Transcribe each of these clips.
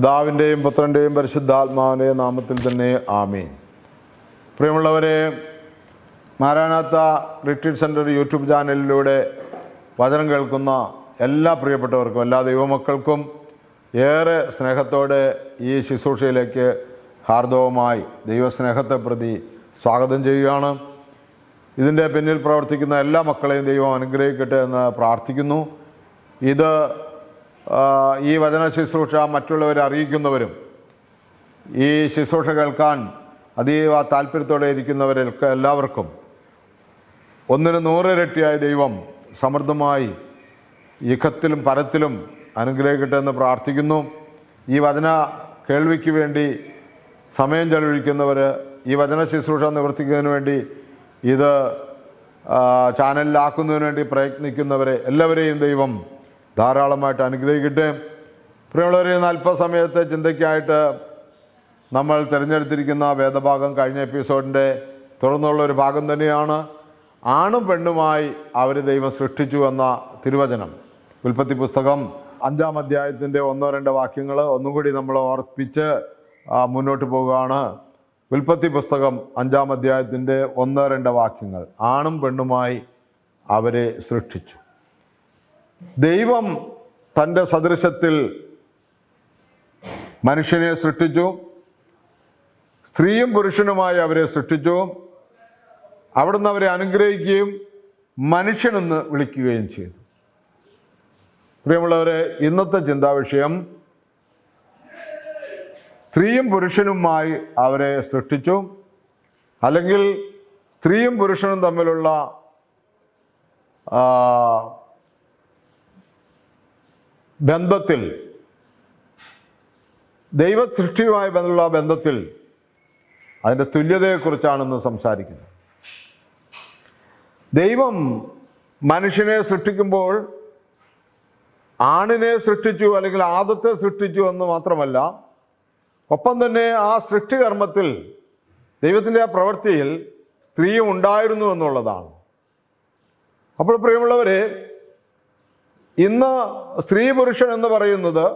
പിതാവിന്റെയും പുത്രന്റെയും പരിശുദ്ധാത്മാവിന്റെയും നാമത്തിൽ തന്നെ ആമീൻ. പ്രിയമുള്ളവരെ മാരാനാത്ത റിട്രീറ്റ് സെന്റർ യൂട്യൂബ് ചാനലിലൂടെ വചനം കേൾക്കുന്ന എല്ലാ പ്രിയപ്പെട്ടവർക്കും എല്ലാ ദൈവമക്കൾക്കും ഏറെ സ്നേഹത്തോടെ ഈ ശുശ്രൂഷയിലേക്ക് ഹാർദവമായി ദൈവസ്നേഹത്തെ പ്രതി സ്വാഗതം ചെയ്യുകയാണ്. ഇതിന്റെ പിന്നിൽ പ്രവർത്തിക്കുന്ന എല്ലാ മക്കളെയും ദൈവം അനുഗ്രഹിക്കട്ടെ എന്ന് പ്രാർത്ഥിക്കുന്നു. ഇത് ഈ വചന ശുശ്രൂഷ മറ്റുള്ളവരെ അറിയിക്കുന്നവരും ഈ ശുശ്രൂഷ കേൾക്കാൻ അതീവ താല്പര്യത്തോടെ ഇരിക്കുന്നവരെ എല്ലാവർക്കും ഒന്നിന് നൂറിരട്ടിയായ ദൈവം സമൃദ്ധമായി ഇഖത്തിലും പരത്തിലും അനുഗ്രഹിക്കട്ടെ എന്ന് പ്രാർത്ഥിക്കുന്നു. ഈ വചന കേൾവിക്ക് വേണ്ടി സമയം ചെലവഴിക്കുന്നവർ ഈ വചന ശുശ്രൂഷ നിവർത്തിക്കുന്നതിന് വേണ്ടി ഇത് ചാനലിലാക്കുന്നതിന് വേണ്ടി പ്രയത്നിക്കുന്നവരെ എല്ലാവരെയും ദൈവം ധാരാളമായിട്ട് അനുഗ്രഹിക്കട്ടെ. പ്രിയമുള്ളവരെ അല്പസമയത്തെ ചിന്തയ്ക്കായിട്ട് നമ്മൾ തിരഞ്ഞെടുത്തിരിക്കുന്ന വേദഭാഗം കഴിഞ്ഞ എപ്പിസോഡിന്റെ തുടർന്നുള്ള ഒരു ഭാഗം തന്നെയാണ്. ആണും പെണ്ണുമായി അവർ ദൈവം സൃഷ്ടിച്ചു എന്ന തിരുവചനം. ഉൽപ്പത്തി പുസ്തകം അഞ്ചാം അധ്യായത്തിന്റെ ഒന്നോ രണ്ടോ വാക്യങ്ങൾ ഒന്നും കൂടി നമ്മൾ ഓർപ്പിച്ച് മുന്നോട്ട് പോവുകയാണ്. ഉൽപ്പത്തി പുസ്തകം അഞ്ചാം അധ്യായത്തിന്റെ ഒന്നോ രണ്ടോ വാക്യങ്ങൾ. ആണും പെണ്ണുമായി അവരെ സൃഷ്ടിച്ചു. ദൈവം തന്റെ സദൃശത്തിൽ മനുഷ്യനെ സൃഷ്ടിച്ചു. സ്ത്രീയും പുരുഷനുമായി അവരെ സൃഷ്ടിച്ചു. അവിടുന്ന് അവരെ അനുഗ്രഹിക്കുകയും മനുഷ്യനെന്ന് വിളിക്കുകയും ചെയ്തു. പ്രിയമുള്ളവരെ ഇന്നത്തെ ചിന്താവിഷയം സ്ത്രീയും പുരുഷനുമായി അവരെ സൃഷ്ടിച്ചു. അല്ലെങ്കിൽ സ്ത്രീയും പുരുഷനും തമ്മിലുള്ള ബന്ധത്തിൽ ദൈവ സൃഷ്ടിയുമായി ബന്ധമുള്ള ബന്ധത്തിൽ അതിന്റെ തുല്യതയെക്കുറിച്ചാണ് ഇന്ന് സംസാരിക്കുന്നത് ദൈവം മനുഷ്യനെ സൃഷ്ടിക്കുമ്പോൾ ആണിനെ സൃഷ്ടിച്ചു അല്ലെങ്കിൽ ആദത്തെ സൃഷ്ടിച്ചു എന്ന് മാത്രമല്ല ഒപ്പം തന്നെ ആ സൃഷ്ടികർമ്മത്തിൽ ദൈവത്തിന്റെ ആ പ്രവൃത്തിയിൽ സ്ത്രീയും ഉണ്ടായിരുന്നു എന്നുള്ളതാണ്. അപ്പോൾ പ്രിയമുള്ളവരെ ഇന്ന് സ്ത്രീ പുരുഷൻ എന്ന് പറയുന്നത്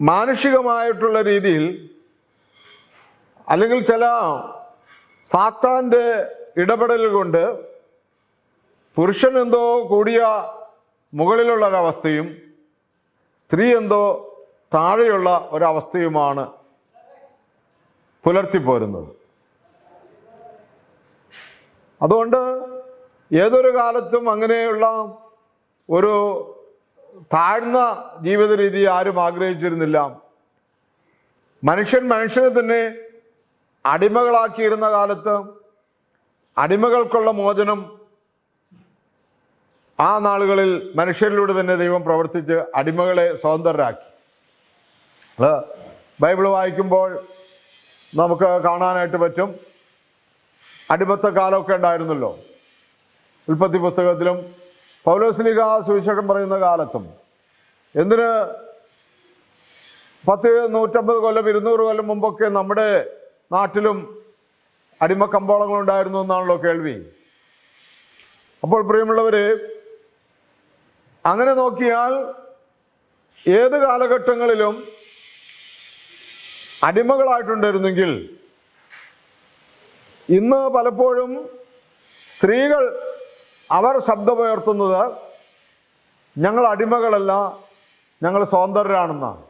മാനുഷികമായിട്ടുള്ള രീതിയിൽ അല്ലെങ്കിൽ ചില സാത്താന്റെ ഇടപെടൽ കൊണ്ട് പുരുഷൻ എന്തോ കൂടിയ മുകളിലുള്ള ഒരവസ്ഥയും സ്ത്രീ എന്തോ താഴെയുള്ള ഒരവസ്ഥയുമാണ് പുലർത്തിപ്പോരുന്നത്. അതുകൊണ്ട് ഏതൊരു കാലത്തും അങ്ങനെയുള്ള ഒരു താഴ്ന്ന ജീവിത രീതി ആരും ആഗ്രഹിച്ചിരുന്നില്ല. മനുഷ്യൻ മനുഷ്യനെ തന്നെ അടിമകളാക്കിയിരുന്ന കാലത്ത് അടിമകൾക്കുള്ള മോചനം ആ നാളുകളിൽ മനുഷ്യരിലൂടെ തന്നെ ദൈവം പ്രവർത്തിച്ച് അടിമകളെ സ്വതന്ത്രരാക്കി. അത് ബൈബിൾ വായിക്കുമ്പോൾ നമുക്ക് കാണാനായിട്ട് പറ്റും. അടിമത്ത കാലമൊക്കെ ഉണ്ടായിരുന്നല്ലോ. ഉൽപ്പത്തി പുസ്തകത്തിലും പൗലോസ്ലിക സുവിശേഷം പറയുന്ന കാലത്തും എന്തിന് പത്ത് നൂറ്റമ്പത് കൊല്ലം ഇരുന്നൂറ് കൊല്ലം മുമ്പൊക്കെ നമ്മുടെ നാട്ടിലും അടിമ കമ്പോളങ്ങൾ ഉണ്ടായിരുന്നു എന്നാണല്ലോ കേൾവി. അപ്പോൾ പ്രിയമുള്ളവര് അങ്ങനെ നോക്കിയാൽ ഏത് കാലഘട്ടങ്ങളിലും അടിമകളായിട്ടുണ്ടായിരുന്നെങ്കിൽ ഇന്ന് പലപ്പോഴും സ്ത്രീകൾ അവർ ശബ്ദമുയർത്തുന്നത് ഞങ്ങൾ അടിമകളല്ല ഞങ്ങൾ സ്വതന്ത്രരാണെന്നാണ്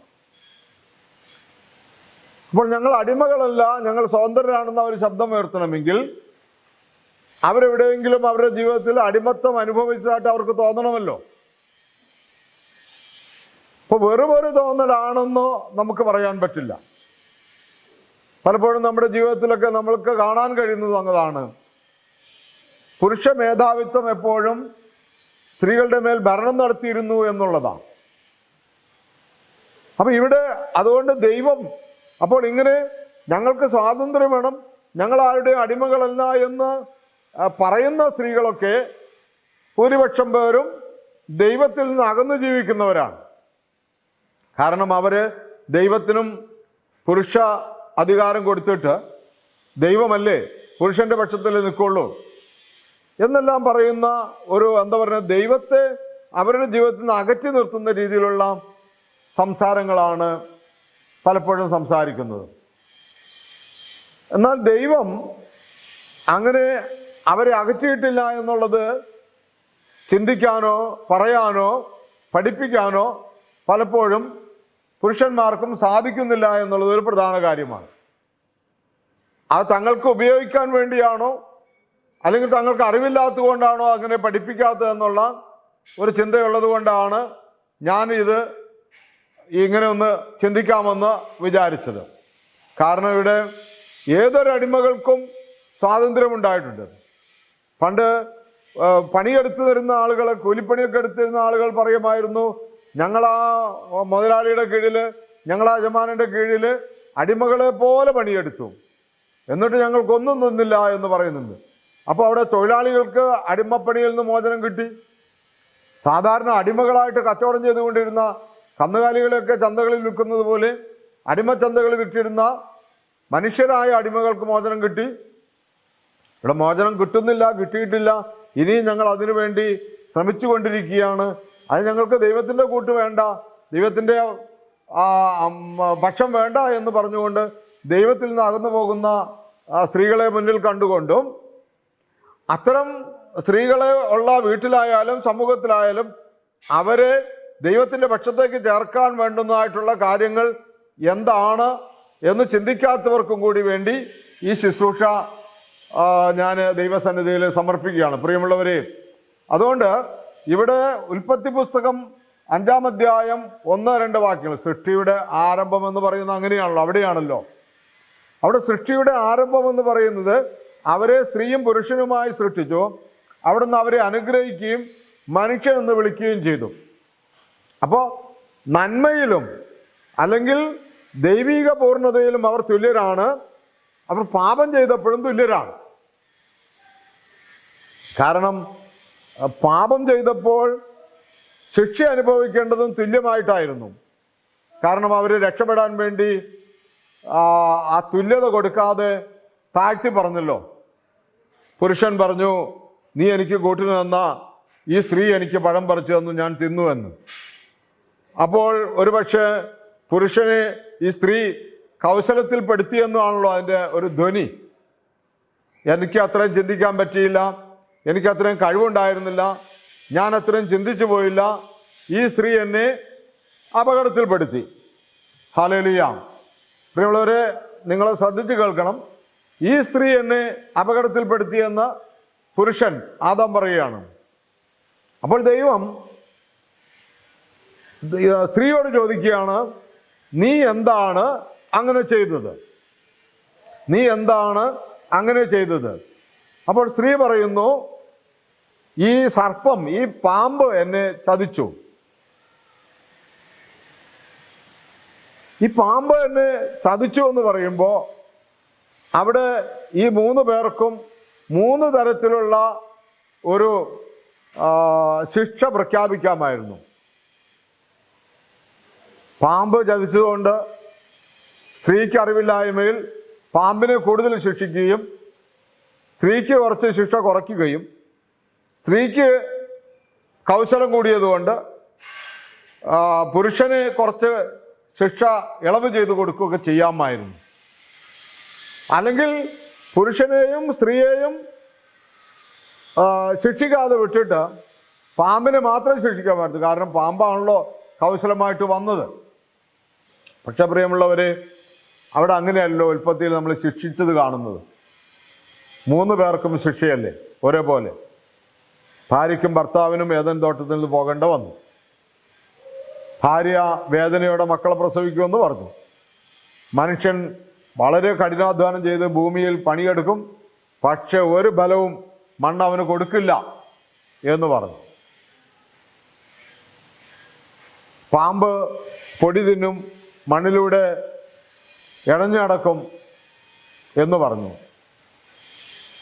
അപ്പോൾ ഞങ്ങൾ അടിമകളല്ല ഞങ്ങൾ സ്വതന്ത്രരാണെന്ന് അവർ ശബ്ദമുയർത്തണമെങ്കിൽ അവരെവിടെയെങ്കിലും അവരുടെ ജീവിതത്തിൽ അടിമത്തം അനുഭവിച്ചതായിട്ട് അവർക്ക് തോന്നണമല്ലോ. അപ്പൊ വെറും ഒരു തോന്നലാണെന്ന് നമുക്ക് പറയാൻ പറ്റില്ല. പലപ്പോഴും നമ്മുടെ ജീവിതത്തിലൊക്കെ നമ്മൾക്ക് കാണാൻ കഴിയുന്നത് അങ്ങതാണ്. പുരുഷ മേധാവിത്വം എപ്പോഴും സ്ത്രീകളുടെ മേൽ ഭരണം നടത്തിയിരുന്നു എന്നുള്ളതാണ്. അപ്പൊ ഇവിടെ അതുകൊണ്ട് ദൈവം അപ്പോൾ ഇങ്ങനെ ഞങ്ങൾക്ക് സ്വാതന്ത്ര്യം വേണം ഞങ്ങൾ ആരുടെ അടിമകളല്ല എന്ന് പറയുന്ന സ്ത്രീകളൊക്കെ ഭൂരിപക്ഷം പേരും ദൈവത്തിൽ നിന്ന് അകന്നു ജീവിക്കുന്നവരാണ്. കാരണം അവർ ദൈവത്തിനും പുരുഷ അധികാരം കൊടുത്തിട്ട് ദൈവമല്ലേ പുരുഷന്റെ പക്ഷത്തിൽ നിൽക്കുള്ളൂ. എന്നെല്ലാം പറയുന്ന ഒരു എന്താ പറയുക ദൈവത്തെ അവരുടെ ജീവിതത്തിൽ നിന്ന് അകറ്റി നിർത്തുന്ന രീതിയിലുള്ള സംസാരങ്ങളാണ് പലപ്പോഴും സംസാരിക്കുന്നത്. എന്നാൽ ദൈവം അങ്ങനെ അവരെ അകറ്റിയിട്ടില്ല എന്നുള്ളത് ചിന്തിക്കാനോ പറയാനോ പഠിപ്പിക്കാനോ പലപ്പോഴും പുരുഷന്മാർക്കും സാധിക്കുന്നില്ല എന്നുള്ളത് ഒരു പ്രധാന കാര്യമാണ്. അത് തങ്ങൾക്ക് ഉപയോഗിക്കാൻ വേണ്ടിയാണോ അല്ലെങ്കിൽ തങ്ങൾക്ക് അറിവില്ലാത്തത് കൊണ്ടാണോ അങ്ങനെ പഠിപ്പിക്കാത്തതെന്നുള്ള ഒരു ചിന്തയുള്ളത് കൊണ്ടാണ് ഞാൻ ഇത് ഇങ്ങനെ ഒന്ന് ചിന്തിക്കാമെന്ന് വിചാരിച്ചത്. കാരണം ഇവിടെ ഏതൊരു അടിമകൾക്കും സ്വാതന്ത്ര്യമുണ്ടായിട്ടുണ്ട്. പണ്ട് പണിയെടുത്തു തരുന്ന ആളുകൾ കൂലിപ്പണിയൊക്കെ എടുത്തിരുന്ന ആളുകൾ പറയുമായിരുന്നു ഞങ്ങൾ ആ മുതലാളിയുടെ കീഴിൽ ഞങ്ങൾ ആ യജമാനന്റെ കീഴിൽ അടിമകളെ പോലെ പണിയെടുത്തു. എന്നിട്ട് ഞങ്ങൾക്കൊന്നും തന്നില്ല എന്ന് പറയുന്നുണ്ട്. അപ്പോൾ അവിടെ തൊഴിലാളികൾക്ക് അടിമപ്പണിയിൽ നിന്ന് മോചനം കിട്ടി. സാധാരണ അടിമകളായിട്ട് കച്ചവടം ചെയ്തുകൊണ്ടിരുന്ന കന്നുകാലികളെയൊക്കെ ചന്തകളിൽ വിൽക്കുന്നത് പോലെ അടിമച്ചന്തകളിൽ വിറ്റിരുന്ന മനുഷ്യരായ അടിമകൾക്ക് മോചനം കിട്ടി. ഇവിടെ മോചനം കിട്ടുന്നില്ല കിട്ടിയിട്ടില്ല. ഇനിയും ഞങ്ങൾ അതിനു വേണ്ടി ശ്രമിച്ചു കൊണ്ടിരിക്കുകയാണ് അത് ഞങ്ങൾക്ക് ദൈവത്തിന്റെ കൂട്ട് വേണ്ട ദൈവത്തിന്റെ ഭക്ഷം വേണ്ട എന്ന് പറഞ്ഞുകൊണ്ട് ദൈവത്തിൽ നിന്ന് അകന്നു പോകുന്ന സ്ത്രീകളെ മുന്നിൽ കണ്ടുകൊണ്ടും അത്തരം സ്ത്രീകളെ ഉള്ള വീട്ടിലായാലും സമൂഹത്തിലായാലും അവരെ ദൈവത്തിന്റെ പക്ഷത്തേക്ക് ചേർക്കാൻ വേണ്ടുന്നതായിട്ടുള്ള കാര്യങ്ങൾ എന്താണ് എന്ന് ചിന്തിക്കാത്തവർക്കും കൂടി വേണ്ടി ഈ ശുശ്രൂഷ ഞാൻ ദൈവസന്നിധിയിൽ സമർപ്പിക്കുകയാണ്. പ്രിയമുള്ളവരെ അതുകൊണ്ട് ഇവിടെ ഉൽപ്പത്തി പുസ്തകം അഞ്ചാം അധ്യായം ഒന്ന് രണ്ട് വാക്യങ്ങൾ. സൃഷ്ടിയുടെ ആരംഭം എന്ന് പറയുന്നത് അങ്ങനെയാണല്ലോ അവിടെയാണല്ലോ. അവിടെ സൃഷ്ടിയുടെ ആരംഭം എന്ന് പറയുന്നത് അവരെ സ്ത്രീയും പുരുഷനുമായി സൃഷ്ടിച്ചു. അവിടുന്ന് അവരെ അനുഗ്രഹിക്കുകയും മനുഷ്യൻ എന്ന് വിളിക്കുകയും ചെയ്തു. അപ്പോൾ നന്മയിലും അല്ലെങ്കിൽ ദൈവിക പൂർണതയിലും അവർ തുല്യരാണ്. അവർ പാപം ചെയ്തപ്പോഴും തുല്യരാണ്. കാരണം പാപം ചെയ്തപ്പോൾ ശിക്ഷ അനുഭവിക്കേണ്ടതും തുല്യമായിട്ടായിരുന്നു. കാരണം അവർ രക്ഷപ്പെടാൻ വേണ്ടി ആ തുല്യത കൊടുക്കാതെ താഴ്ത്തി പറഞ്ഞല്ലോ. പുരുഷൻ പറഞ്ഞു നീ എനിക്ക് കൂട്ടിന് തന്ന ഈ സ്ത്രീ എനിക്ക് പഴം പറിച്ചു തന്നു ഞാൻ തിന്നു എന്ന്. അപ്പോൾ ഒരുപക്ഷെ പുരുഷനെ ഈ സ്ത്രീ കൗശലത്തിൽ പെടുത്തിയെന്നാണല്ലോ അതിന്റെ ഒരു ധ്വനി. എനിക്ക് അത്രയും ചിന്തിക്കാൻ പറ്റിയില്ല എനിക്ക് അത്രയും കഴിവുണ്ടായിരുന്നില്ല ഞാൻ അത്രയും ചിന്തിച്ചു പോയില്ല ഈ സ്ത്രീ എന്നെ അപകടത്തിൽപ്പെടുത്തി. ഹാലലിയ പ്രിയമുള്ളവരെ നിങ്ങളെ ശ്രദ്ധിച്ച് കേൾക്കണം. ഈ സ്ത്രീ എന്നെ അപകടത്തിൽപ്പെടുത്തിയെന്ന് പുരുഷൻ ആദം പറയുകയാണ്. അപ്പോൾ ദൈവം സ്ത്രീയോട് ചോദിക്കുകയാണ് നീ എന്താണ് അങ്ങനെ ചെയ്തത്? നീ എന്താണ് അങ്ങനെ ചെയ്തത്? അപ്പോൾ സ്ത്രീ പറയുന്നു ഈ സർപ്പം ഈ പാമ്പ് എന്നെ ചതിച്ചു. ഈ പാമ്പ് എന്നെ ചതിച്ചു എന്ന് പറയുമ്പോൾ അവിടെ ഈ മൂന്ന് പേർക്കും മൂന്ന് തരത്തിലുള്ള ഒരു ശിക്ഷ പ്രഖ്യാപിക്കാമായിരുന്നു. പാമ്പ് ചതിച്ചതുകൊണ്ട് സ്ത്രീക്ക് അറിവില്ലായ്മയിൽ പാമ്പിനെ കൂടുതൽ ശിക്ഷിക്കുകയും സ്ത്രീക്ക് കുറച്ച് ശിക്ഷ കുറയ്ക്കുകയും സ്ത്രീക്ക് കൗശലം കൂടിയതുകൊണ്ട് പുരുഷന് കുറച്ച് ശിക്ഷ ഇളവ് ചെയ്തു കൊടുക്കുകയൊക്കെ ചെയ്യാമായിരുന്നു. അല്ലെങ്കിൽ പുരുഷനെയും സ്ത്രീയെയും ശിക്ഷിക്കാതെ വിട്ടിട്ട് പാമ്പിനെ മാത്രം ശിക്ഷിക്കാൻ പറ്റും കാരണം പാമ്പാണല്ലോ കൗശലമായിട്ട് വന്നത്. പക്ഷെ പ്രിയമുള്ളവരെ അവിടെ അങ്ങനെയല്ലോ ഉൽപ്പത്തിയിൽ നമ്മൾ ശിക്ഷിച്ചത് കാണുന്നത്. മൂന്ന് പേർക്കും ശിക്ഷയല്ലേ? ഒരേപോലെ. ഭാര്യയ്ക്കും ഭർത്താവിനും ഏതൻ തോട്ടത്തിൽ നിന്ന് പോകേണ്ട വന്നു. ഭാര്യ വേദനയോടെ മക്കളെ പ്രസവിക്കുമെന്ന് പറഞ്ഞു. മനുഷ്യൻ വളരെ കഠിനാധ്വാനം ചെയ്ത് ഭൂമിയിൽ പണിയെടുക്കും. പക്ഷെ ഒരു ബലവും മണ്ണ് അവന് കൊടുക്കില്ല എന്ന് പറഞ്ഞു. പാമ്പ് പൊടി തിന്നും മണ്ണിലൂടെ ഇഴഞ്ഞു നടക്കും എന്ന് പറഞ്ഞു.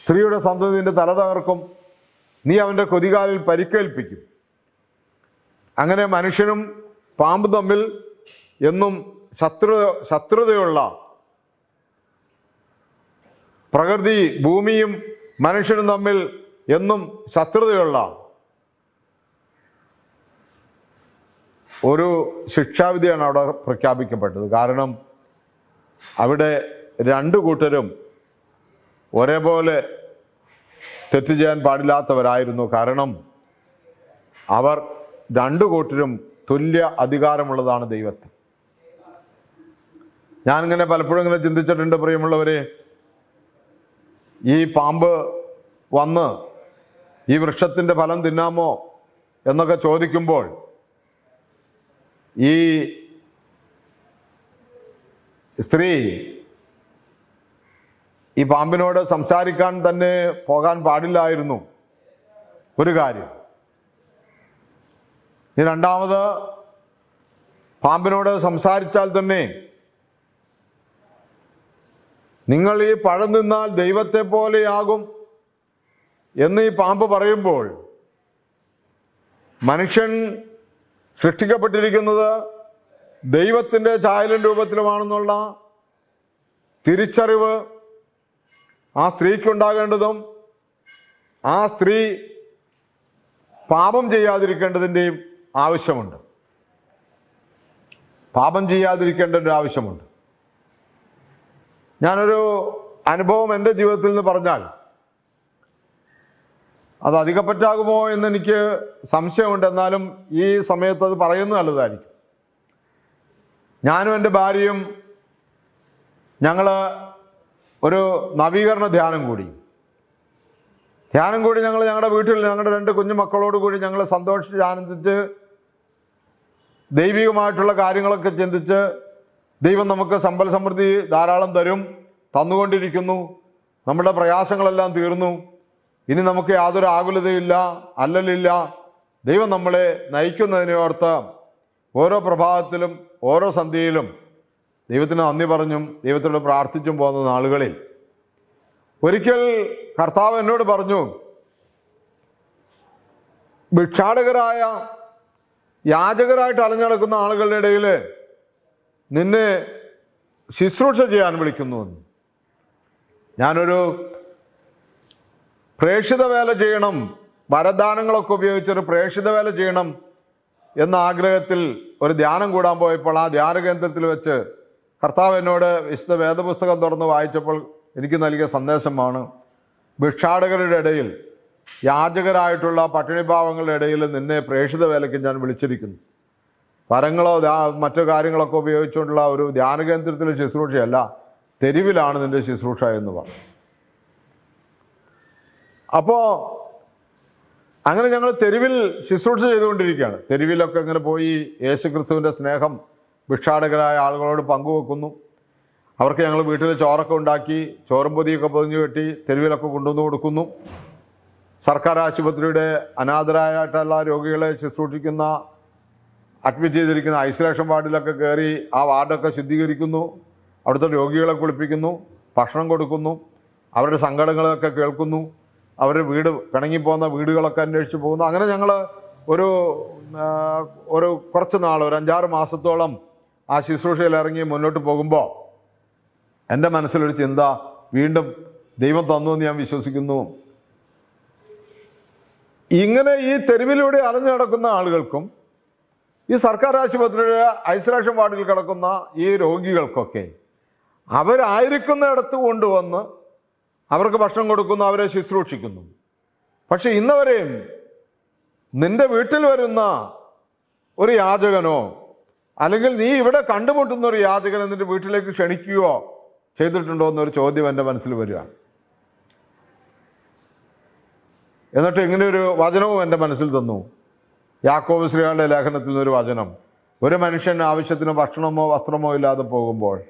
സ്ത്രീയുടെ സന്തതിന്റെ തല തകർക്കും നീ അവന്റെ കൊതികാലിൽ പരിക്കേൽപ്പിക്കും. അങ്ങനെ മനുഷ്യനും പാമ്പ് തമ്മിൽ എന്നും ശത്രു ശത്രുതയുള്ള പ്രകൃതി ഭൂമിയും മനുഷ്യനും തമ്മിൽ എന്നും ശത്രുതയുള്ള ഒരു ശിക്ഷാവിധിയാണ് അവിടെ പ്രഖ്യാപിക്കപ്പെട്ടത്. കാരണം അവിടെ രണ്ടു കൂട്ടരും ഒരേപോലെ തെറ്റ് ചെയ്യാൻ പാടില്ലാത്തവരായിരുന്നു. കാരണം അവർ രണ്ടു കൂട്ടരും തുല്യ അധികാരമുള്ളതാണ് ദൈവത്തിൽ ഞാനിങ്ങനെ പലപ്പോഴും ഇങ്ങനെ ചിന്തിച്ചിട്ടുണ്ട് പ്രിയമുള്ളവരെ. ഈ പാമ്പ് വന്ന് ഈ വൃക്ഷത്തിന്റെ ഫലം തിന്നാമോ എന്നൊക്കെ ചോദിക്കുമ്പോൾ ഈ സ്ത്രീ ഈ പാമ്പിനോട് സംസാരിക്കാൻ തന്നെ പോകാൻ പാടില്ലായിരുന്നു. ഒരു കാര്യം. ഇനി രണ്ടാമത് പാമ്പിനോട് സംസാരിച്ചാൽ തന്നെ നിങ്ങൾ ഈ പഴം നിന്നാൽ ദൈവത്തെ പോലെയാകും എന്ന് ഈ പാമ്പ് പറയുമ്പോൾ മനുഷ്യൻ സൃഷ്ടിക്കപ്പെട്ടിരിക്കുന്നത് ദൈവത്തിന്റെ ചായലും രൂപത്തിലുമാണെന്നുള്ള തിരിച്ചറിവ് ആ സ്ത്രീക്കുണ്ടാകേണ്ടതും ആ സ്ത്രീ പാപം ചെയ്യാതിരിക്കേണ്ടതിന്റെയും ആവശ്യമുണ്ട്. പാപം ചെയ്യാതിരിക്കേണ്ട ഒരു ആവശ്യമുണ്ട്. ഞാനൊരു അനുഭവം എന്റെ ജീവിതത്തിൽ നിന്ന് പറഞ്ഞാൽ അത് അധികപ്പറ്റാകുമോ എന്ന് എനിക്ക് സംശയമുണ്ട്. എന്നാലും ഈ സമയത്ത് അത് പറയുന്നത് നല്ലതായിരിക്കും. ഞാനും എന്റെ ഭാര്യയും ഞങ്ങൾ ഒരു നവീകരണ ധ്യാനം കൂടി. ധ്യാനം കൂടി ഞങ്ങൾ ഞങ്ങളുടെ വീട്ടിൽ ഞങ്ങളുടെ രണ്ട് കുഞ്ഞു മക്കളോട് കൂടി ഞങ്ങൾ സന്തോഷിച്ച് ആനന്ദിച്ച് ദൈവികമായിട്ടുള്ള കാര്യങ്ങളൊക്കെ ചിന്തിച്ച് ദൈവം നമുക്ക് സമ്പൽ സമൃദ്ധി ധാരാളം തരും തന്നുകൊണ്ടിരിക്കുന്നു. നമ്മുടെ പ്രയാസങ്ങളെല്ലാം തീർന്നു. ഇനി നമുക്ക് യാതൊരു ആകുലതയില്ല അല്ലലില്ല. ദൈവം നമ്മളെ നയിക്കുന്നതിനെ ഓർത്ത് ഓരോ പ്രഭാതത്തിലും ഓരോ സന്ധ്യയിലും ദൈവത്തിന് നന്ദി പറഞ്ഞും ദൈവത്തോട് പ്രാർത്ഥിച്ചും പോകുന്ന നാളുകളിൽ. ഒരിക്കൽ കർത്താവ് എന്നോട് പറഞ്ഞു ഭിക്ഷാടകരായ യാചകരായിട്ട് അലഞ്ഞടക്കുന്ന ആളുകളുടെ ഇടയിൽ നിന്നെ ശുശ്രൂഷ ചെയ്യാൻ വിളിക്കുന്നു. ഞാനൊരു പ്രേക്ഷിത വേല ചെയ്യണം വരദാനങ്ങളൊക്കെ ഉപയോഗിച്ചൊരു പ്രേക്ഷിത വേല ചെയ്യണം എന്ന ആഗ്രഹത്തിൽ ഒരു ധ്യാനം കൂടാൻ പോയപ്പോൾ ആ ധ്യാന കേന്ദ്രത്തിൽ വെച്ച് കർത്താവ് എന്നോട് വിശുദ്ധ വേദപുസ്തകം തുറന്ന് വായിച്ചപ്പോൾ എനിക്ക് നൽകിയ സന്ദേശമാണ് ഭിക്ഷാടകരുടെ ഇടയിൽ യാചകരായിട്ടുള്ള പട്ടിണിഭാവങ്ങളുടെ ഇടയിൽ നിന്നെ പ്രേക്ഷിത വേലയ്ക്ക് ഞാൻ വിളിച്ചിരിക്കുന്നു വരങ്ങളോ ധ്യാ- മറ്റു കാര്യങ്ങളൊക്കെ ഉപയോഗിച്ചുകൊണ്ടുള്ള ഒരു ധ്യാന കേന്ദ്രത്തിലെ ശുശ്രൂഷയല്ല തെരുവിലാണ് നിന്റെ ശുശ്രൂഷ എന്ന് പറഞ്ഞു. അപ്പോ അങ്ങനെ ഞങ്ങൾ തെരുവിൽ ശുശ്രൂഷ ചെയ്തുകൊണ്ടിരിക്കുകയാണ്. തെരുവിലൊക്കെ ഇങ്ങനെ പോയി യേശുക്രിസ്തുവിന്റെ സ്നേഹം ഭിക്ഷാടകരായ ആളുകളോട് പങ്കുവെക്കുന്നു. അവർക്ക് ഞങ്ങൾ വീട്ടിൽ ചോറൊക്കെ ഉണ്ടാക്കി ചോറും പൊതിയൊക്കെ പൊതിഞ്ഞു കെട്ടി തെരുവിലൊക്കെ കൊണ്ടുവന്ന് കൊടുക്കുന്നു. സർക്കാർ ആശുപത്രിയുടെ അനാഥരായിട്ടുള്ള രോഗികളെ ശുശ്രൂഷിക്കുന്ന അഡ്മിറ്റ് ചെയ്തിരിക്കുന്ന ഐസൊലേഷൻ വാർഡിലൊക്കെ കയറി ആ വാർഡൊക്കെ ശുദ്ധീകരിക്കുന്നു അവിടുത്തെ രോഗികളെ കുളിപ്പിക്കുന്നു ഭക്ഷണം കൊടുക്കുന്നു അവരുടെ സങ്കടങ്ങളൊക്കെ കേൾക്കുന്നു അവരുടെ വീട് പിണങ്ങിപ്പോകുന്ന വീടുകളൊക്കെ അന്വേഷിച്ച് പോകുന്നു. അങ്ങനെ ഞങ്ങൾ ഒരു ഒരു കുറച്ച് നാൾ ഒരു അഞ്ചാറ് മാസത്തോളം ആ ശുശ്രൂഷയിൽ ഇറങ്ങി മുന്നോട്ട് പോകുമ്പോൾ എന്റെ മനസ്സിലൊരു ചിന്ത വീണ്ടും ദൈവം തന്നു എന്ന് ഞാൻ വിശ്വസിക്കുന്നു. ഇങ്ങനെ ഈ തെരുവിലൂടെ അലഞ്ഞു നടക്കുന്ന ആളുകൾക്കും ഈ സർക്കാർ ആശുപത്രിയിൽ ഐസൊലേഷൻ വാർഡിൽ കിടക്കുന്ന ഈ രോഗികൾക്കൊക്കെ അവരായിരിക്കുന്നിടത്ത് കൊണ്ടുവന്ന് അവർക്ക് ഭക്ഷണം കൊടുക്കുന്നു അവരെ ശുശ്രൂഷിക്കുന്നു. പക്ഷെ ഇന്നവരെയും നിന്റെ വീട്ടിൽ വരുന്ന ഒരു യാചകനോ അല്ലെങ്കിൽ നീ ഇവിടെ കണ്ടുമുട്ടുന്ന ഒരു യാചകനെ നിന്റെ വീട്ടിലേക്ക് ക്ഷണിക്കുകയോ ചെയ്തിട്ടുണ്ടോ എന്നൊരു ചോദ്യം എന്റെ മനസ്സിൽ വരികയാണ്. എന്നിട്ട് ഇങ്ങനെ ഒരു വചനവും എന്റെ മനസ്സിൽ തന്നു. യാക്കോബ് ശ്രീകളുടെ ലേഖനത്തിൽ നിന്നൊരു വചനം. ഒരു മനുഷ്യൻ ആവശ്യത്തിന് ഭക്ഷണമോ വസ്ത്രമോ ഇല്ലാതെ പോകുമ്പോൾ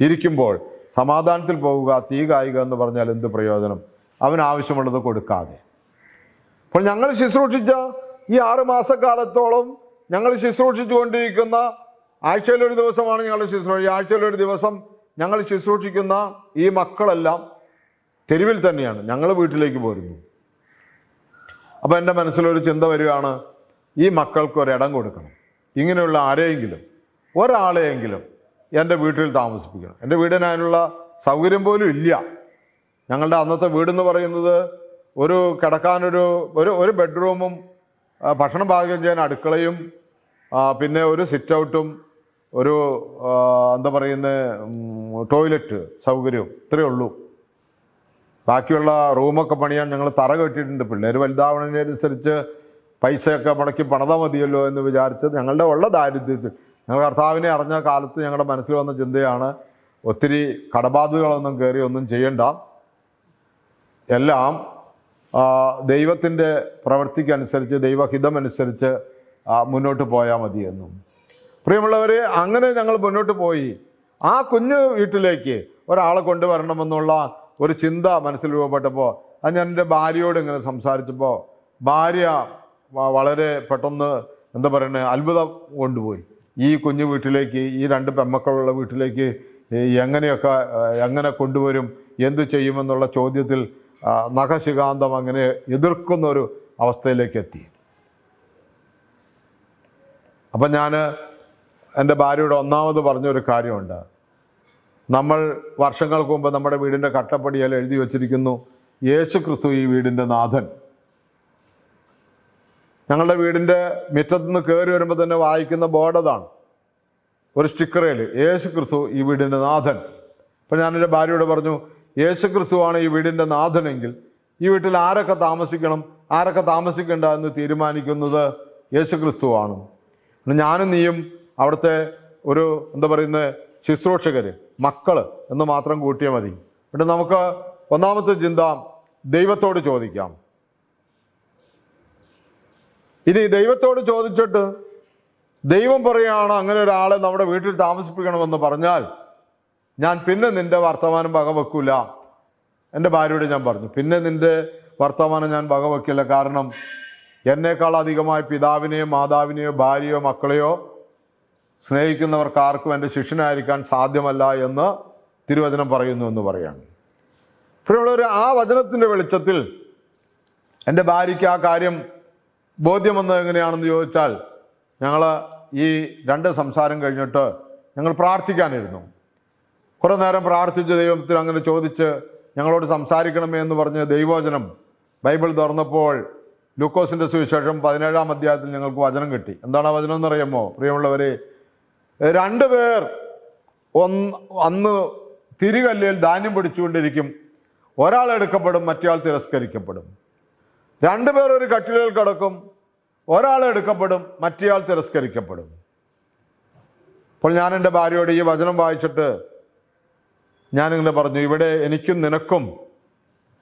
ഇരിക്കുമ്പോൾ സമാധാനത്തിൽ പോവുക തീ കായുക എന്ന് പറഞ്ഞാൽ എന്ത് പ്രയോജനം? അവൻ ആവശ്യമുള്ളത് കൊടുക്കാതെ. അപ്പോൾ ഞങ്ങൾ ശുശ്രൂഷിച്ച ഈ ആറ് മാസക്കാലത്തോളം ഞങ്ങൾ ശുശ്രൂഷിച്ചു കൊണ്ടിരിക്കുന്ന ആഴ്ചയിലൊരു ദിവസമാണ് ഞങ്ങൾ ശുശ്രൂഷ ഒരു ദിവസം ഞങ്ങൾ ശുശ്രൂഷിക്കുന്ന ഈ മക്കളെല്ലാം തെരുവിൽ തന്നെയാണ്. ഞങ്ങൾ വീട്ടിലേക്ക് പോരുന്നു. അപ്പോൾ എന്റെ മനസ്സിലൊരു ചിന്ത വരികയാണ് ഈ മക്കൾക്ക് ഒരിടം കൊടുക്കണം. ഇങ്ങനെയുള്ള ആരെയെങ്കിലും ഒരാളെയെങ്കിലും എന്റെ വീട്ടിൽ താമസിപ്പിക്കണം. എന്റെ വീടിന് സൗകര്യം പോലും ഇല്ല. ഞങ്ങളുടെ അന്നത്തെ വീടെന്ന് പറയുന്നത് ഒരു കിടക്കാനൊരു ഒരു ഒരു ബെഡ്റൂമും ഭക്ഷണം പാകം ചെയ്യാൻ അടുക്കളയും പിന്നെ ഒരു സിറ്റ് ഔട്ടും ഒരു എന്താ പറയുന്ന ടോയ്ലറ്റ് സൗകര്യവും ഇത്രയേ ഉള്ളൂ. ബാക്കിയുള്ള റൂമൊക്കെ പണിയാൻ ഞങ്ങൾ തറ കെട്ടിയിട്ടുണ്ട്. പിള്ളേർ വലുതാവുന്നതിനനുസരിച്ച് പൈസയൊക്കെ മുടക്കി പണിതാൽ മതിയല്ലോ എന്ന് വിചാരിച്ച് ഞങ്ങളുടെ ഉള്ള ദാരിദ്ര്യത്തിൽ ഞങ്ങൾ കർത്താവിനെ അറിഞ്ഞ കാലത്ത് ഞങ്ങളുടെ മനസ്സിൽ വന്ന ചിന്തയാണ് ഒത്തിരി കടബാധ്യതകളൊന്നും കയറി ഒന്നും ചെയ്യണ്ട. എല്ലാം ദൈവത്തിന്റെ പ്രവൃത്തിക്കനുസരിച്ച് ദൈവഹിതമനുസരിച്ച് മുന്നോട്ട് പോയാൽ മതിയെന്നും. പ്രിയമുള്ളവർ അങ്ങനെ ഞങ്ങൾ മുന്നോട്ട് പോയി. ആ കുഞ്ഞു വീട്ടിലേക്ക് ഒരാളെ കൊണ്ടുവരണമെന്നുള്ള ഒരു ചിന്ത മനസ്സിൽ രൂപപ്പെട്ടപ്പോൾ അത് ഞാൻ എന്റെ ഭാര്യയോട് ഇങ്ങനെ സംസാരിച്ചപ്പോൾ ഭാര്യ വളരെ പെട്ടെന്ന് എന്താ പറയുന്നത് അത്ഭുതം കൊണ്ടുപോയി. ഈ കുഞ്ഞു വീട്ടിലേക്ക് ഈ രണ്ട് പെമ്മക്കളുള്ള വീട്ടിലേക്ക് എങ്ങനെയൊക്കെ എങ്ങനെ കൊണ്ടുവരും എന്തു ചെയ്യുമെന്നുള്ള ചോദ്യത്തിൽ നഖശികാന്തം അങ്ങനെ എതിർക്കുന്ന ഒരു അവസ്ഥയിലേക്ക് എത്തി അപ്പം ഞാൻ എന്റെ ഭാര്യയുടെ ഒന്നാമത് പറഞ്ഞൊരു കാര്യമുണ്ട്. നമ്മൾ വർഷങ്ങൾക്ക് മുമ്പ് നമ്മുടെ വീടിന്റെ കട്ടപ്പടിയിൽ എഴുതി വച്ചിരിക്കുന്നു യേശു ക്രിസ്തു ഈ വീടിന്റെ നാഥൻ. ഞങ്ങളുടെ വീടിന്റെ മുറ്റത്ത് നിന്ന് കയറി വരുമ്പോൾ തന്നെ വായിക്കുന്ന ബോർഡ് അതാണ്. ഒരു സ്റ്റിക്കറിൽ യേശു ക്രിസ്തു ഈ വീടിന്റെ നാഥൻ. അപ്പം ഞാൻ എന്റെ ഭാര്യയോട് പറഞ്ഞു യേശു ക്രിസ്തുവാണ് ഈ വീടിന്റെ നാഥനെങ്കിൽ ഈ വീട്ടിൽ ആരൊക്കെ താമസിക്കണം? ആരൊക്കെ താമസിക്കണ്ട എന്ന് തീരുമാനിക്കുന്നത് യേശു ക്രിസ്തുവാണ് ഞാനും നീയും അവിടുത്തെ ഒരു എന്താ പറയുന്നത് ശുശ്രൂഷകര് മക്കൾ എന്ന് മാത്രം കൂട്ടിയാൽ മതി. എന്നിട്ട് നമുക്ക് ഒന്നാമത്തെ ചിന്ത ദൈവത്തോട് ചോദിക്കാം. ഇനി ദൈവത്തോട് ചോദിച്ചിട്ട് ദൈവം പറയുകയാണ് അങ്ങനെ ഒരാളെ നമ്മുടെ വീട്ടിൽ താമസിപ്പിക്കണമെന്ന് പറഞ്ഞാൽ ഞാൻ പിന്നെ നിന്റെ വർത്തമാനം വകവെക്കൂല. എന്റെ ഭാര്യയോട് ഞാൻ പറഞ്ഞു പിന്നെ നിന്റെ വർത്തമാനം ഞാൻ വകവെക്കില്ല. കാരണം എന്നേക്കാൾ അധികമായി പിതാവിനെയോ മാതാവിനെയോ ഭാര്യയോ മക്കളെയോ സ്നേഹിക്കുന്നവർക്ക് ആർക്കും എന്റെ ശിഷ്യനായിരിക്കാൻ സാധ്യമല്ല എന്ന് തിരുവചനം പറയുന്നു എന്ന് പറയാണ്. പ്രിയമുള്ളവർ ആ വചനത്തിന്റെ വെളിച്ചത്തിൽ എന്റെ ഭാര്യയ്ക്ക് ആ കാര്യം ബോധ്യം വന്നത് എങ്ങനെയാണെന്ന് ചോദിച്ചാൽ ഞങ്ങൾ ഈ രണ്ട് സംസാരം കഴിഞ്ഞിട്ട് ഞങ്ങൾ പ്രാർത്ഥിക്കാനിരുന്നു. കുറേ നേരം പ്രാർത്ഥിച്ച് ദൈവത്തിൽ അങ്ങനെ ചോദിച്ച് ഞങ്ങളോട് സംസാരിക്കണമേ എന്ന് പറഞ്ഞ് ദൈവവചനം ബൈബിൾ തുറന്നപ്പോൾ ലൂക്കോസിന്റെ സുവിശേഷം പതിനേഴാം അധ്യായത്തിൽ ഞങ്ങൾക്ക് വചനം കിട്ടി. എന്താണ് ആ വചനം എന്നറിയാമോ? പ്രിയമുള്ളവരെ രണ്ട് പേർ ഒന്ന് അന്ന് തിരികല്ലിൽ ധാന്യം പിടിച്ചുകൊണ്ടിരിക്കും. ഒരാൾ എടുക്കപ്പെടും മറ്റേയാൾ തിരസ്കരിക്കപ്പെടും. രണ്ടുപേർ ഒരു കട്ടിലിൽ കിടക്കും ഒരാൾ എടുക്കപ്പെടും മറ്റേയാൾ തിരസ്കരിക്കപ്പെടും. അപ്പോൾ ഞാൻ എന്റെ ഭാര്യയോട് ഈ വചനം വായിച്ചിട്ട് ഞാനിങ്ങനെ പറഞ്ഞു ഇവിടെ എനിക്കും നിനക്കും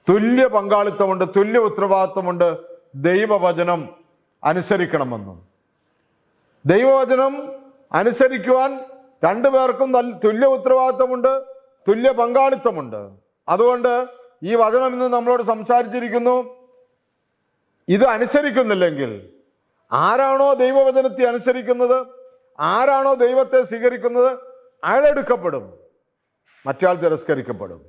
തുല്യ പങ്കാളിത്തമുണ്ട് തുല്യ ഉത്തരവാദിത്വമുണ്ട് ദൈവവചനം അനുസരിക്കണമെന്നും. ദൈവവചനം അനുസരിക്കുവാൻ രണ്ടുപേർക്കും തുല്യ ഉത്തരവാദിത്തമുണ്ട് തുല്യ പങ്കാളിത്തമുണ്ട്. അതുകൊണ്ട് ഈ വചനം ഇന്ന് നമ്മളോട് സംസാരിച്ചിരിക്കുന്നു. ഇത് അനുസരിക്കുന്നില്ലെങ്കിൽ ആരാണോ ദൈവവചനത്തെ അനുസരിക്കുന്നത് ആരാണോ ദൈവത്തെ സ്വീകരിക്കുന്നത് അയാളെടുക്കപ്പെടും. മറ്റാൾ തിരസ്കരിക്കപ്പെടും.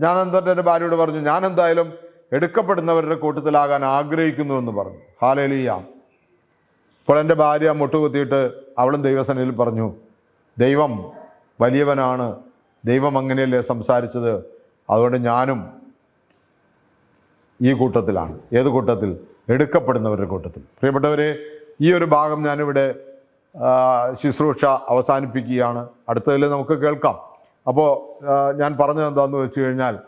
ഞാൻ എന്താ എന്റെ ഭാര്യയോട് പറഞ്ഞു ഞാൻ എന്തായാലും എടുക്കപ്പെടുന്നവരുടെ കൂട്ടത്തിലാകാൻ ആഗ്രഹിക്കുന്നു എന്ന് പറഞ്ഞു. ഹാലേലിയ. അപ്പോൾ എന്റെ ഭാര്യ മുട്ടുകുത്തിയിട്ട് അവളും ദൈവസനയിൽ പറഞ്ഞു ദൈവം വലിയവനാണ്. ദൈവം അങ്ങനെയല്ലേ സംസാരിച്ചത്? അതുകൊണ്ട് ഞാനും ഈ കൂട്ടത്തിലാണ്. ഏത് കൂട്ടത്തിൽ? എടുക്കപ്പെടുന്നവരുടെ കൂട്ടത്തിൽ. പ്രിയപ്പെട്ടവരെ ഈ ഒരു ഭാഗം ഞാനിവിടെ ശുശ്രൂഷ അവസാനിപ്പിക്കുകയാണ്. അടുത്തതിൽ നമുക്ക് കേൾക്കാം. അപ്പോൾ ഞാൻ പറഞ്ഞത് എന്താണെന്ന് വെച്ച് കഴിഞ്ഞാൽ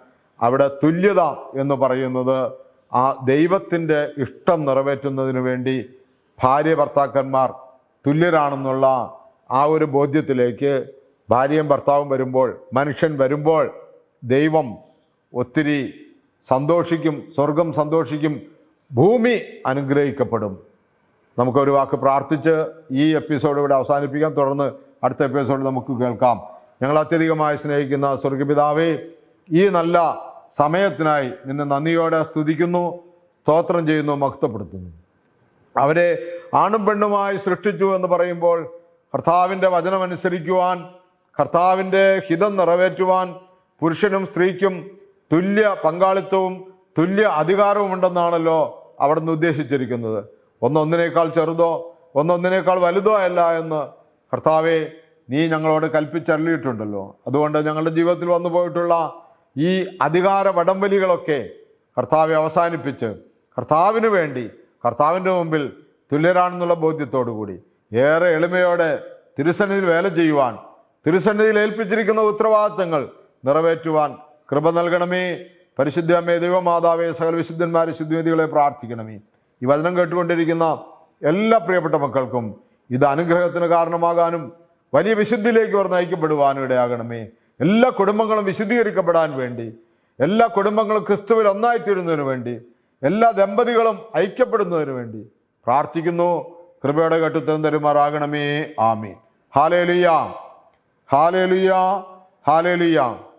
അവിടെ തുല്യത എന്ന് പറയുന്നത് ആ ദൈവത്തിന്റെ ഇഷ്ടം നിറവേറ്റുന്നതിന് വേണ്ടി ഭാര്യ ഭർത്താക്കന്മാർ തുല്യരാണെന്നുള്ള ആ ഒരു ബോധ്യത്തിലേക്ക് ഭാര്യയും ഭർത്താവും വരുമ്പോൾ മനുഷ്യൻ വരുമ്പോൾ ദൈവം ഒത്തിരി സന്തോഷിക്കും സ്വർഗം സന്തോഷിക്കും ഭൂമി അനുഗ്രഹിക്കപ്പെടും. നമുക്കൊരു വാക്ക് പ്രാർത്ഥിച്ച് ഈ എപ്പിസോഡ് ഇവിടെ അവസാനിപ്പിക്കാം. തുടർന്ന് അടുത്ത എപ്പിസോഡ് നമുക്ക് കേൾക്കാം. ഞങ്ങൾ അത്യധികമായി സ്നേഹിക്കുന്ന സ്വർഗപിതാവേ ഈ നല്ല സമയത്തിനായി നിന്നെ നന്ദിയോടെ സ്തുതിക്കുന്നു സ്തോത്രം ചെയ്യുന്നു മഹത്വപ്പെടുത്തുന്നു. അവരെ ആണും പെണ്ണുമായി സൃഷ്ടിച്ചു എന്ന് പറയുമ്പോൾ കർത്താവിന്റെ വചനമനുസരിക്കുവാൻ കർത്താവിന്റെ ഹിതം നിറവേറ്റുവാൻ പുരുഷനും സ്ത്രീക്കും തുല്യ പങ്കാളിത്തവും തുല്യ അധികാരവും ഉണ്ടെന്നാണല്ലോ അവിടുന്ന് ഉദ്ദേശിച്ചിരിക്കുന്നത്. ഒന്നൊന്നിനേക്കാൾ ചെറുതോ ഒന്നൊന്നിനേക്കാൾ വലുതോ അല്ല എന്ന് കർത്താവെ നീ ഞങ്ങളോട് കൽപ്പിച്ചറിയിട്ടുണ്ടല്ലോ അതുകൊണ്ട് ഞങ്ങളുടെ ജീവിതത്തിൽ വന്നു പോയിട്ടുള്ള ഈ അധികാര വടംവലികളൊക്കെ കർത്താവെ അവസാനിപ്പിച്ച് കർത്താവിന് വേണ്ടി കർത്താവിന്റെ മുമ്പിൽ തുല്യരാണെന്നുള്ള ബോധ്യത്തോടു കൂടി ഏറെ എളിമയോടെ തിരുസന്നിധിയിൽ വേല ചെയ്യുവാൻ തിരുസന്നിധിയിൽ ഏൽപ്പിച്ചിരിക്കുന്ന ഉത്തരവാദിത്തങ്ങൾ നിറവേറ്റുവാൻ കൃപ നൽകണമേ. പരിശുദ്ധ അമ്മേ ദൈവമാതാവേ സകല വിശുദ്ധന്മാരെ ശുദ്ധിവേദികളെ പ്രാർത്ഥിക്കണമേ. ഈ വചനം കേട്ടുകൊണ്ടിരിക്കുന്ന എല്ലാ പ്രിയപ്പെട്ട മക്കൾക്കും ഇത് അനുഗ്രഹത്തിന് കാരണമാകാനും വലിയ വിശുദ്ധിയിലേക്ക് അവർ നയിക്കപ്പെടുവാനും ഇടയാകണമേ. എല്ലാ കുടുംബങ്ങളും വിശുദ്ധീകരിക്കപ്പെടാൻ വേണ്ടി എല്ലാ കുടുംബങ്ങളും ക്രിസ്തുവിൽ ഒന്നായിത്തീരുന്നതിന് വേണ്ടി എല്ലാ ദമ്പതികളും ഐക്യപ്പെടുന്നതിന് വേണ്ടി പ്രാർത്ഥിക്കുന്നു. കൃപയുടെ കെട്ടുത്തരം തരുമാറാകണമേ. ആമീൻ. ഹാലേലുയാ. ഹാലേലുയാ. ഹാലേലുയ.